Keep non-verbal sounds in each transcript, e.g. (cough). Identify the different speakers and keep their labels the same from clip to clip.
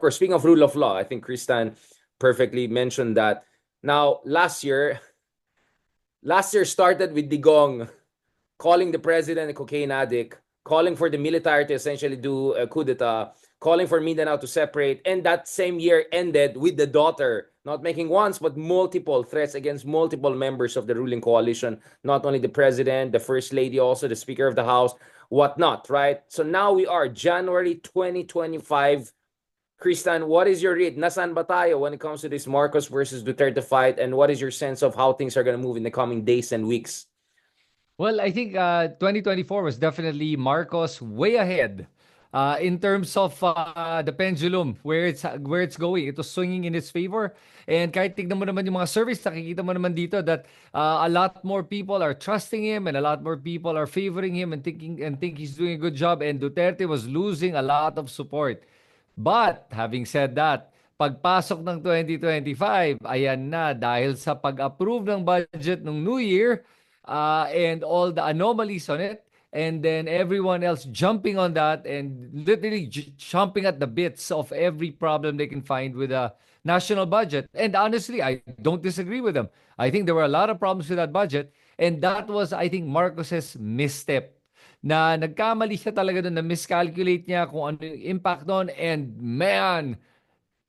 Speaker 1: course, speaking of rule of law, I think Kristan perfectly mentioned that. Now, last year, last year started with Digong calling the president a cocaine addict, calling for the military to essentially do a coup d'etat, calling for Mindanao to separate, and that same year ended with the daughter not making once but multiple threats against multiple members of the ruling coalition, not only the president, the first lady, also the speaker of the house, whatnot, right? So now we are January 2025. Kristan, what is your read? Nasan ba when it comes to this Marcos versus Duterte fight? And what is your sense of how things are going to move in the coming days and weeks?
Speaker 2: Well, I think uh, 2024 was definitely Marcos way ahead uh, in terms of uh, the pendulum where it's where it's going it was swinging in its favor and kahit tignan mo naman yung mga surveys nakikita mo naman dito that uh, a lot more people are trusting him and a lot more people are favoring him and thinking and think he's doing a good job and Duterte was losing a lot of support but having said that pagpasok ng 2025 ayan na dahil sa pag-approve ng budget ng New Year uh, and all the anomalies on it and then everyone else jumping on that and literally jumping at the bits of every problem they can find with a national budget. And honestly, I don't disagree with them. I think there were a lot of problems with that budget. And that was, I think, Marcos's misstep. Na nagkamali siya talaga doon, na miscalculate niya kung ano yung impact doon. And man,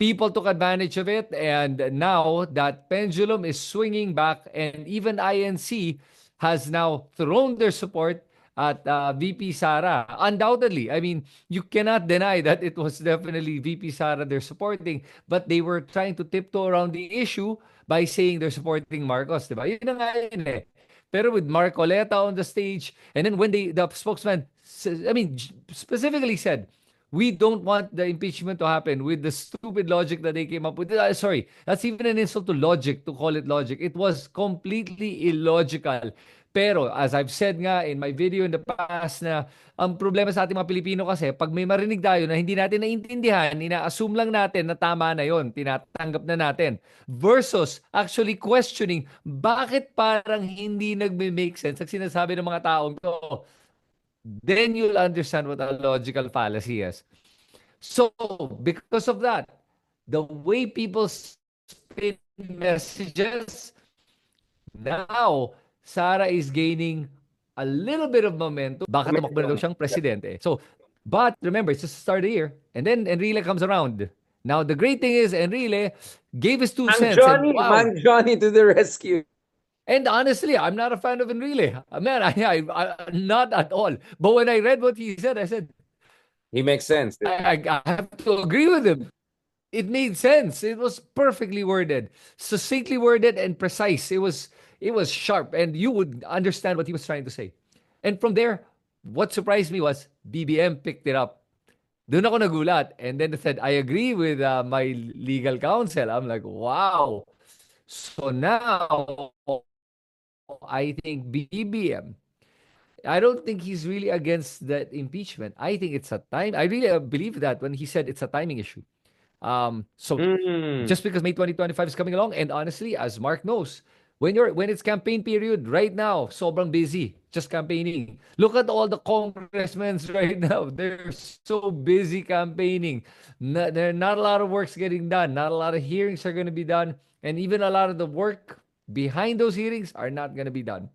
Speaker 2: people took advantage of it. And now that pendulum is swinging back. And even INC has now thrown their support at uh, VP Sara. Undoubtedly, I mean, you cannot deny that it was definitely VP Sara they're supporting, but they were trying to tiptoe around the issue by saying they're supporting Marcos, di ba? Yun na nga yun eh. Pero with Marcoleta on the stage, and then when they, the spokesman, I mean, specifically said, we don't want the impeachment to happen with the stupid logic that they came up with. Uh, sorry, that's even an insult to logic to call it logic. It was completely illogical. Pero as I've said nga in my video in the past na ang problema sa ating mga Pilipino kasi pag may marinig tayo na hindi natin naiintindihan, ina-assume lang natin na tama na yon, tinatanggap na natin. Versus actually questioning bakit parang hindi nagme-make sense ang sinasabi ng mga taong to. Then you'll understand what a logical fallacy is. So, because of that, the way people spin messages now Sara is gaining a little bit of momentum. Baka tumakbo na daw siyang presidente. So, but remember, it's just the start of the year. And then Enrile comes around. Now, the great thing is, Enrile gave his two
Speaker 1: Mang
Speaker 2: cents.
Speaker 1: Johnny,
Speaker 2: and, wow.
Speaker 1: Mang Johnny to the rescue.
Speaker 2: And honestly, I'm not a fan of Enrile. Uh, man, (laughs) I, I, I, not at all. But when I read what he said, I said,
Speaker 1: he makes sense.
Speaker 2: I, I, I have to agree with him. It made sense. It was perfectly worded, succinctly worded, and precise. It was it was sharp and you would understand what he was trying to say. And from there, what surprised me was BBM picked it up. Doon ako nagulat. And then they said, I agree with uh, my legal counsel. I'm like, wow. So now, I think BBM, I don't think he's really against that impeachment. I think it's a time. I really uh, believe that when he said it's a timing issue. Um, so mm. just because May 2025 is coming along, and honestly, as Mark knows, when you're when it's campaign period right now sobrang busy. Just campaigning. Look at all the congressmen (laughs) right now. They're so busy campaigning. Not, there not a lot of work's getting done. Not a lot of hearings are going to be done. And even a lot of the work behind those hearings are not going to be done.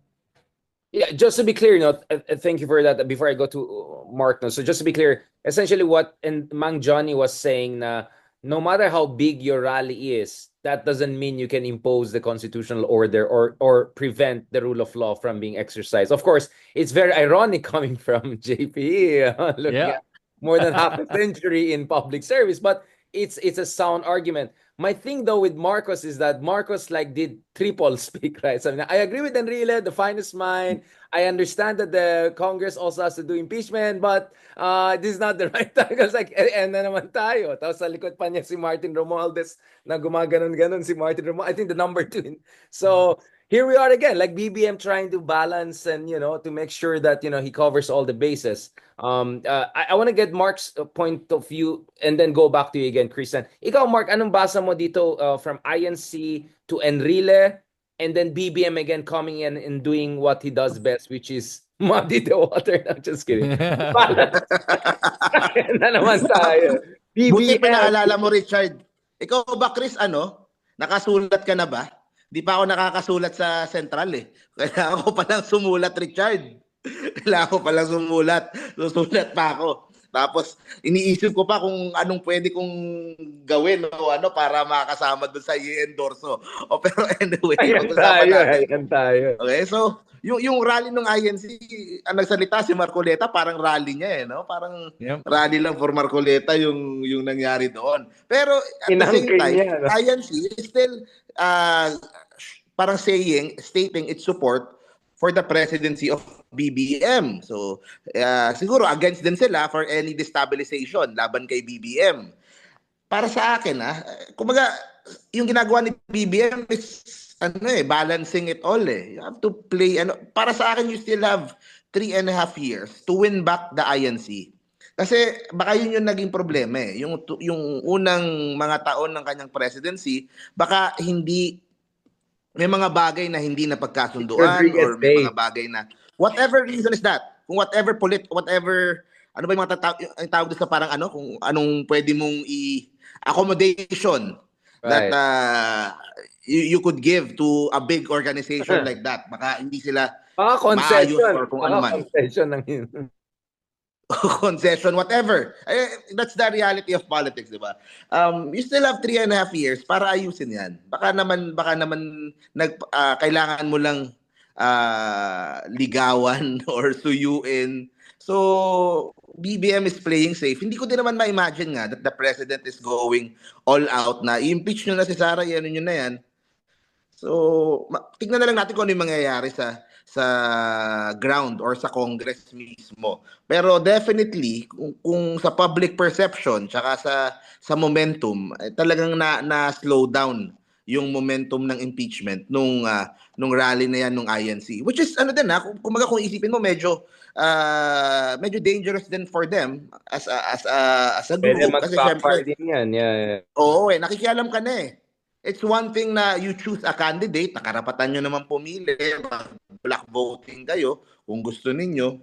Speaker 1: Yeah just to be clear you know thank you for that before i go to uh, mark no, so just to be clear essentially what and mang johnny was saying na no matter how big your rally is that doesn't mean you can impose the constitutional order or or prevent the rule of law from being exercised. Of course, it's very ironic (laughs) coming from JPE, (laughs) looking yeah. at more than half a (laughs) century in public service, but it's it's a sound argument. My thing though with Marcos is that Marcos like did triple (laughs) speak, right? So I agree with Enrile, the finest mind. I understand that the Congress also has to do impeachment, but uh, this is not the (laughs) right time. Because like, eh, eh, na naman tayo. Tapos sa likod pa niya si Martin Romualdez na gumaganon-ganon si Martin Romualdez. I think the number two. So here we are again, like BBM trying to balance and you know to make sure that you know he covers all the bases. Um, uh, I, I want to get Mark's uh, point of view and then go back to you again, Christian. Ikaw, Mark, anong basa mo dito uh, from INC to Enrile and then BBM again coming in and doing what he does best, which is (laughs) muddy the water. No, just kidding. (laughs) na naman tayo.
Speaker 3: Buti
Speaker 1: BBM.
Speaker 3: pa naalala mo, Richard. Ikaw ba, Chris, ano? Nakasulat ka na ba? Di pa ako nakakasulat sa Central eh. (laughs) Kailangan ko palang sumulat, Richard. (laughs) Kailangan ko palang sumulat. Susulat pa ako. Tapos, iniisip ko pa kung anong pwede kong gawin o ano para makasama doon sa i-endorso. (laughs) O pero anyway,
Speaker 1: Ayan tayo,
Speaker 3: natin.
Speaker 1: ayan tayo.
Speaker 3: Okay, so yung yung rally ng INC, ang nagsalita si Marcoleta, parang rally niya eh, no? Parang
Speaker 2: Yep.
Speaker 3: rally lang for Marcoleta yung yung nangyari doon. Pero at the same
Speaker 1: Inangkin
Speaker 3: time,
Speaker 1: niya, no?
Speaker 3: INC is still uh, parang saying, stating its support for the presidency of BBM. So, uh, siguro against din sila for any destabilization laban kay BBM. Para sa akin, ah, kumaga, yung ginagawa ni BBM is ano eh, balancing it all eh. You have to play, ano, para sa akin, you still have three and a half years to win back the INC. Kasi baka yun yung naging problema eh. Yung, yung unang mga taon ng kanyang presidency, baka hindi, may mga bagay na hindi na pagkasunduan or may
Speaker 1: Day.
Speaker 3: mga bagay na, whatever reason is that, kung whatever polit, whatever, ano ba yung mga tata- yung tawag doon sa parang ano, kung anong pwede mong i-accommodation that
Speaker 1: Right.
Speaker 3: uh, you, you could give to a big organization (laughs) like that. Baka hindi sila
Speaker 1: Baka concession.
Speaker 3: Maayos or kung
Speaker 1: Baka
Speaker 3: ano man.
Speaker 1: concession ng. (laughs)
Speaker 3: concession, whatever. Eh, that's the reality of politics, di ba? Um, you still have three and a half years para ayusin yan. Baka naman, baka naman nag, ah, kailangan mo lang ah, ligawan (laughs) or suyuin. So, BBM is playing safe. Hindi ko din naman ma-imagine nga that the president is going all out na i-impeach nyo na si Sara, yan nyo na yan. So, tignan na lang natin kung ano yung mangyayari sa sa ground or sa Congress mismo. Pero definitely kung, kung sa public perception tsaka sa sa momentum, eh, talagang na na slow down yung momentum ng impeachment nung ah, nung rally na yan nung INC. Which is ano din ha, kung, kumaga kung isipin mo medyo ah, medyo dangerous din for them as a, as a, as a group
Speaker 1: Pwede
Speaker 3: kasi syempre
Speaker 1: din yan. Yeah, yeah.
Speaker 3: Oo eh, nakikialam ka na eh. It's one thing na you choose a candidate, nakarapatan nyo naman pumili, black voting kayo, kung gusto ninyo.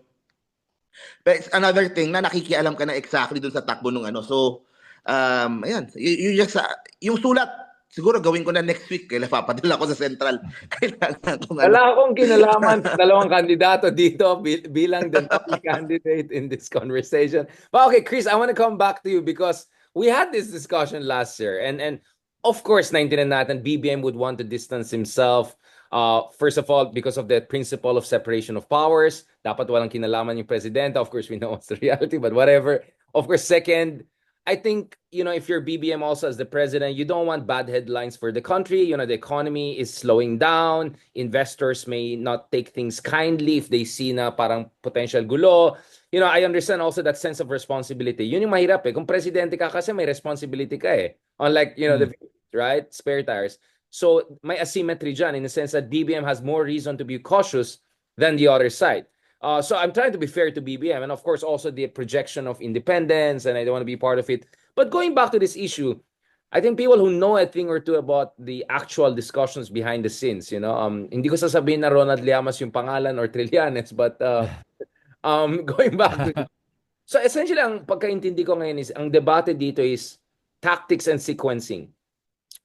Speaker 3: But it's another thing na nakikialam ka na exactly dun sa takbo ng ano. So, um, ayan, you, you just, uh, yung sulat, siguro gawin ko na next week, kailan papadala ko sa central. (laughs) Kailangan ko
Speaker 1: Wala akong kinalaman sa dalawang kandidato dito bil- bilang the (laughs) candidate in this conversation. But okay, Chris, I want to come back to you because we had this discussion last year and and of course, 19 natin, BBM would want to distance himself. Uh, first of all, because of the principle of separation of powers, dapat walang kinalaman yung presidente. Of course, we know (laughs) it's the reality, but whatever. Of course, second, I think, you know, if you're BBM also as the president, you don't want bad headlines for the country. You know, the economy is slowing down. Investors may not take things kindly if they see na parang potential gulo. You know, I understand also that sense of responsibility. Yun yung mahirap eh. Kung presidente ka kasi may responsibility ka eh. Unlike, you know, the right? Spare tires. So my asymmetry dyan in the sense that BBM has more reason to be cautious than the other side. Uh, so I'm trying to be fair to BBM and of course also the projection of independence and I don't want to be part of it. But going back to this issue, I think people who know a thing or two about the actual discussions behind the scenes, you know, um, hindi ko sasabihin na Ronald Llamas yung pangalan or Trillanes, (laughs) but uh, um, (laughs) going back to (laughs) So essentially ang pagkaintindi ko ngayon is ang debate dito is tactics and sequencing.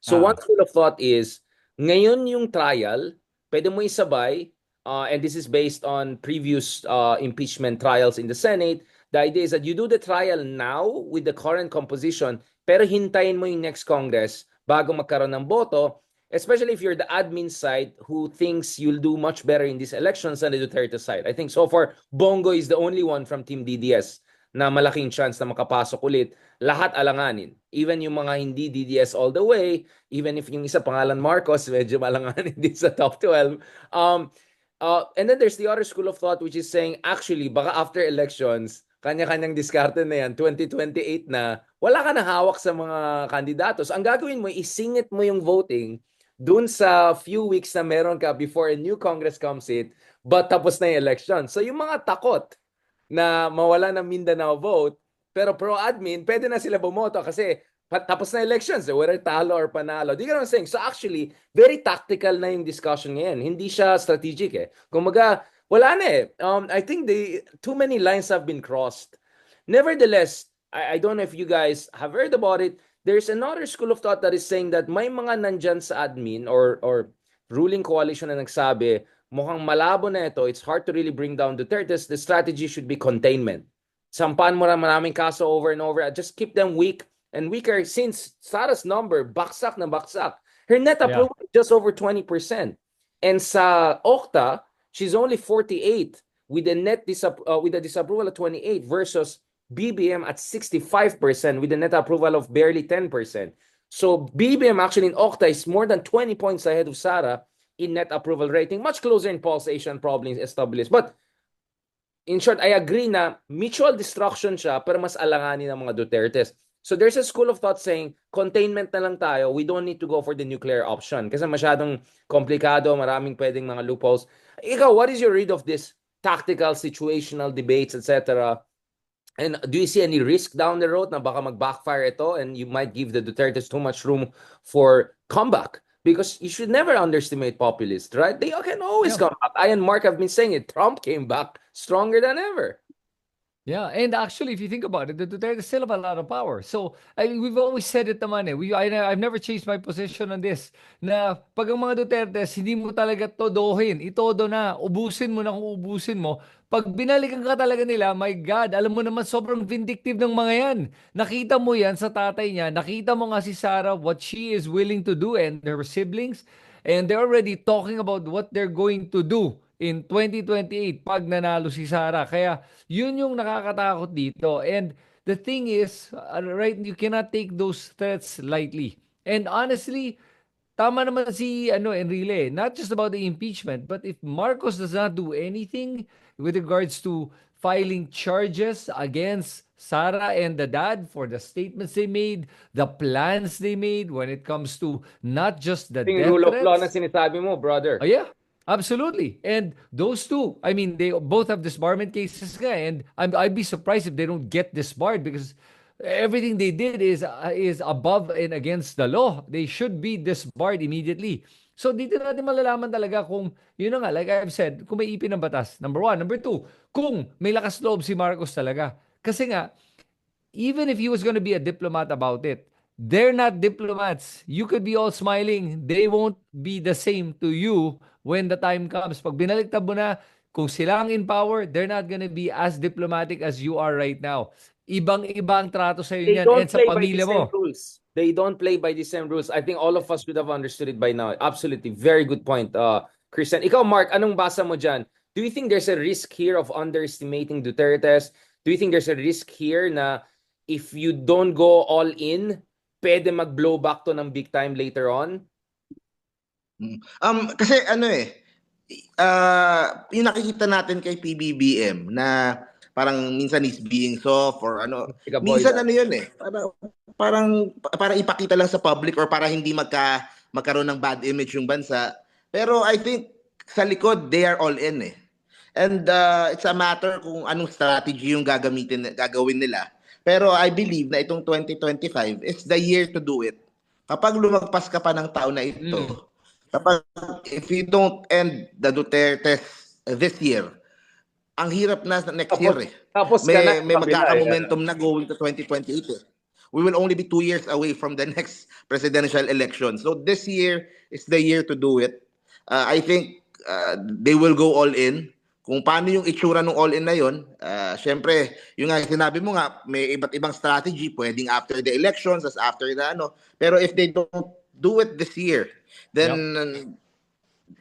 Speaker 1: So
Speaker 2: Ah.
Speaker 1: one school of thought is ngayon yung trial, pwede mo isabay uh, and this is based on previous uh, impeachment trials in the Senate. The idea is that you do the trial now with the current composition pero hintayin mo yung next Congress bago magkaroon ng boto especially if you're the admin side who thinks you'll do much better in these elections than the Duterte side. I think so far, Bongo is the only one from Team DDS na malaking chance na makapasok ulit. Lahat alanganin. Even yung mga hindi DDS all the way, even if yung isa pangalan Marcos, (laughs) medyo malanganin din sa top 12. Um, uh, and then there's the other school of thought which is saying, actually, baka after elections, kanya-kanyang diskarte na yan, 2028 na, wala ka na hawak sa mga kandidatos. Ang gagawin mo, isingit mo yung voting dun sa few weeks na meron ka before a new Congress comes in, but tapos na yung election. So yung mga takot na mawala ng Mindanao vote, pero pro-admin, pwede na sila bumoto kasi tapos na elections, eh, whether talo or panalo. What I'm saying? So actually, very tactical na yung discussion ngayon. Hindi siya strategic eh. Kumaga, wala na eh. Um, I think the too many lines have been crossed. Nevertheless, I, I don't know if you guys have heard about it. There's another school of thought that is saying that may mga nandyan sa admin or or ruling coalition na nagsabi, mukhang malabo na ito, it's hard to really bring down Duterte's, the strategy should be containment. Sampan mo na maraming kaso over and over, just keep them weak and weaker since Sara's number, baksak na baksak. Her net approval is just over 20%. And sa Okta, she's only 48 with a net disap- uh, with a disapproval of 28 versus BBM at 65% with a net approval of barely 10%. So BBM actually in Okta is more than 20 points ahead of Sara in net approval rating, much closer in Pulse Asian probably established. But in short, I agree na mutual destruction siya pero mas alanganin ng mga Dutertes. So there's a school of thought saying containment na lang tayo. We don't need to go for the nuclear option kasi masyadong komplikado, maraming pwedeng mga loopholes. Ikaw, what is your read of this tactical, situational debates, etc.? And do you see any risk down the road na baka mag-backfire ito and you might give the Dutertes too much room for comeback? Because you should never underestimate populists, right? They can always
Speaker 2: Yeah.
Speaker 1: come back. I and Mark have been saying it. Trump came back stronger than ever.
Speaker 2: Yeah, and actually, if you think about it, Duterte still have a lot of power. So, I mean, we've always said it naman eh. We, I, I've never changed my position on this. Na pag ang mga Duterte, hindi mo talaga todohin. Itodo na. Ubusin mo na kung ubusin mo. Pag binalikan ka talaga nila, my God, alam mo naman sobrang vindictive ng mga yan. Nakita mo yan sa tatay niya. Nakita mo nga si Sarah, what she is willing to do and her siblings. And they're already talking about what they're going to do in 2028 pag nanalo si Sara. Kaya yun yung nakakatakot dito. And the thing is, uh, right, you cannot take those threats lightly. And honestly, tama naman si ano Enrile, not just about the impeachment, but if Marcos does not do anything with regards to filing charges against Sara and the dad for the statements they made, the plans they made when it comes to not just the
Speaker 1: Yung
Speaker 2: death
Speaker 1: rule of law na
Speaker 2: threats.
Speaker 1: sinasabi mo, brother.
Speaker 2: Oh, yeah, absolutely. And those two, I mean, they both have disbarment cases nga, and I'm, I'd be surprised if they don't get disbarred because everything they did is uh, is above and against the law. They should be disbarred immediately. So dito natin malalaman talaga kung, yun na nga, like I've said, kung may ipin ng batas. Number one. Number two, kung may lakas loob si Marcos talaga. Kasi nga, even if he was going to be a diplomat about it, they're not diplomats. You could be all smiling. They won't be the same to you when the time comes. Pag binaliktad mo na, kung sila ang in power, they're not gonna be as diplomatic as you are right now. Ibang-iba ang trato sa iyo niyan and sa pamilya mo.
Speaker 1: rules. They don't play by the same rules. I think all of us should have understood it by now. Absolutely. Very good point, uh, Christian. Ikaw, Mark, anong basa mo dyan? Do you think there's a risk here of underestimating Duterte's? Do you think there's a risk here na if you don't go all in, pwede mag-blow back to ng big time later on?
Speaker 3: Um, kasi ano eh, ah yung nakikita natin kay PBBM na parang minsan is being soft or ano, minsan ano yun eh, parang, parang, parang ipakita lang sa public or para hindi magka, magkaroon ng bad image yung bansa. Pero I think sa likod, they are all in eh. And uh, it's a matter kung anong strategy yung gagamitin, gagawin nila. Pero I believe na itong 2025 is the year to do it. Kapag lumagpas ka pa ng taon na ito,
Speaker 2: Mm.
Speaker 3: kapag if you don't end the Duterte this year, ang hirap na next
Speaker 1: Tapos-
Speaker 3: year eh.
Speaker 1: Tapos ka
Speaker 3: May,
Speaker 1: na,
Speaker 3: may
Speaker 1: kabila, eh.
Speaker 3: magkaka-momentum na going to 2028 eh. We will only be two years away from the next presidential election. So this year is the year to do it. Uh, I think uh, they will go all in. Kung paano yung itsura ng all in na yun, uh, syempre, yung nga sinabi mo nga, may iba't ibang strategy, pwedeng after the elections, as after the ano. Pero if they don't do it this year, then um,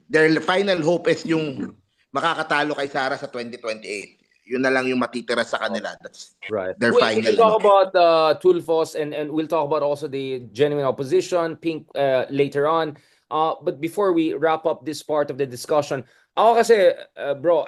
Speaker 3: their final hope is yung makakatalo kay Sara sa 2028. Yun na lang yung matitira sa kanila. That's
Speaker 1: Right.
Speaker 3: Their
Speaker 1: we,
Speaker 3: final,
Speaker 1: We'll talk about uh, Tulfos and, and we'll talk about also the genuine opposition, Pink, uh, later on. Uh, but before we wrap up this part of the discussion, ako kasi, uh, bro,